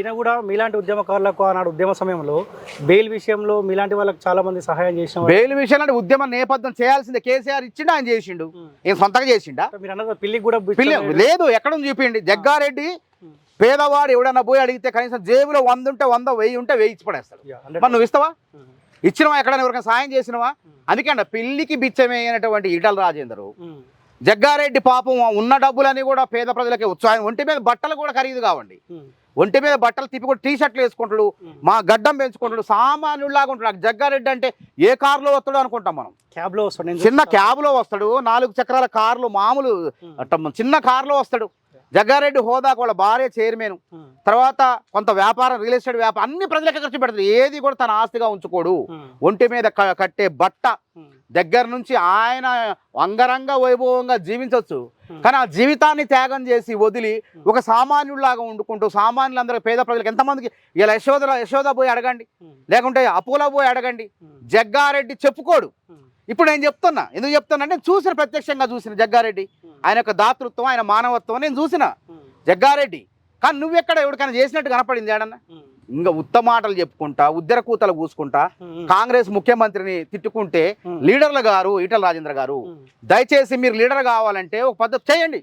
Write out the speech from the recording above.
ఈయన కూడా మీలాంటి ఉద్యమకారులకు ఆనాడు ఉద్యమ సమయంలో బెయిల్ విషయంలో మీలాంటి వాళ్ళకి చాలా మంది సహాయం చేసిన. బెయిల్ విషయంలో ఉద్యమ నేపథ్యం చేయాల్సిందే కేసీఆర్ ఇచ్చిండు ఆయన చేసిండు. ఏం సొంతగా చేసిండా మీరు అన్నది పిల్లికి కూడా పిల్ల. లేదు ఎక్కడ ఉంది చూపించండి జగ్గారెడ్డి. పేదవాడు ఎవడన్నా పోయి అడిగితే కనీసం జేబులో వంద ఉంటే వంద వెయ్యి ఉంటే వెయ్యి ఇచ్చి పడేస్తాడు Yeah, 100%. మరి నువ్వు ఇస్తావా. ఇచ్చినవా ఎక్కడైనా ఎవరికైనా సాయం చేసినవా అందుకే అంట పిల్లికి బిచ్చమైనటువంటి ఈటల రాజేందరు. జగ్గారెడ్డి పాపం ఉన్న డబ్బులని కూడా పేద ప్రజలకే ఉత్సాహం ఒంటి మీద బట్టలు కూడా ఖరీదు కావండి. ఒంటి మీద బట్టలు తిప్పి కూడా టీ షర్ట్లు వేసుకుంటాడు. మా గడ్డం పెంచుకుంటాడు సామాన్యులాగా ఉంటాడు జగ్గారెడ్డి అంటే ఏ కారులో వస్తాడు అనుకుంటాం మనం క్యాబ్లో వస్తాడు నేను చిన్న. క్యాబ్లో వస్తాడు నాలుగు చక్రాల కార్లు మామూలు చిన్న కారులో వస్తాడు జగ్గారెడ్డి హోదాకు వాళ్ళ భార్య చైర్మన్. తర్వాత కొంత వ్యాపారం రియల్ ఎస్టేట్ వ్యాపారం అన్ని ప్రజలకే ఖర్చు పెడతాడు ఏది కూడా తన ఆస్తిగా ఉంచుకోడు. ఒంటి మీద కట్టే బట్ట. దగ్గర నుంచి ఆయన అంగరంగ వైభవంగా జీవించవచ్చు. కానీ ఆ జీవితాన్ని త్యాగం చేసి వదిలి ఒక సామాన్యుడిలాగా వండుకుంటూ సామాన్యులందరూ పేద ప్రజలకు ఎంతమందికి ఇలా యశోద యశోద పోయి అడగండి. లేకుంటే అపోలో పోయి అడగండి. జగ్గారెడ్డి చెప్పుకోడు. ఇప్పుడు నేను చెప్తున్నా ఎందుకు చెప్తున్నా అంటే చూసిన ప్రత్యక్షంగా చూసిన జగ్గారెడ్డి. ఆయన యొక్క దాతృత్వం ఆయన మానవత్వం నేను చూసిన. జగ్గారెడ్డి కానీ నువ్వెక్కడ ఎవరికైనా చేసినట్టు కనపడింది ఏడన్నా. ఇంకా ఉత్తమాటలు చెప్పుకుంటా ఉద్దర కూతలు కూసుకుంటా. కాంగ్రెస్ ముఖ్యమంత్రిని తిట్టుకుంటే. లీడర్లు గారు ఈటల రాజేంద్ర గారు. దయచేసి మీరు లీడర్ కావాలంటే ఒక పద్ధతి చేయండి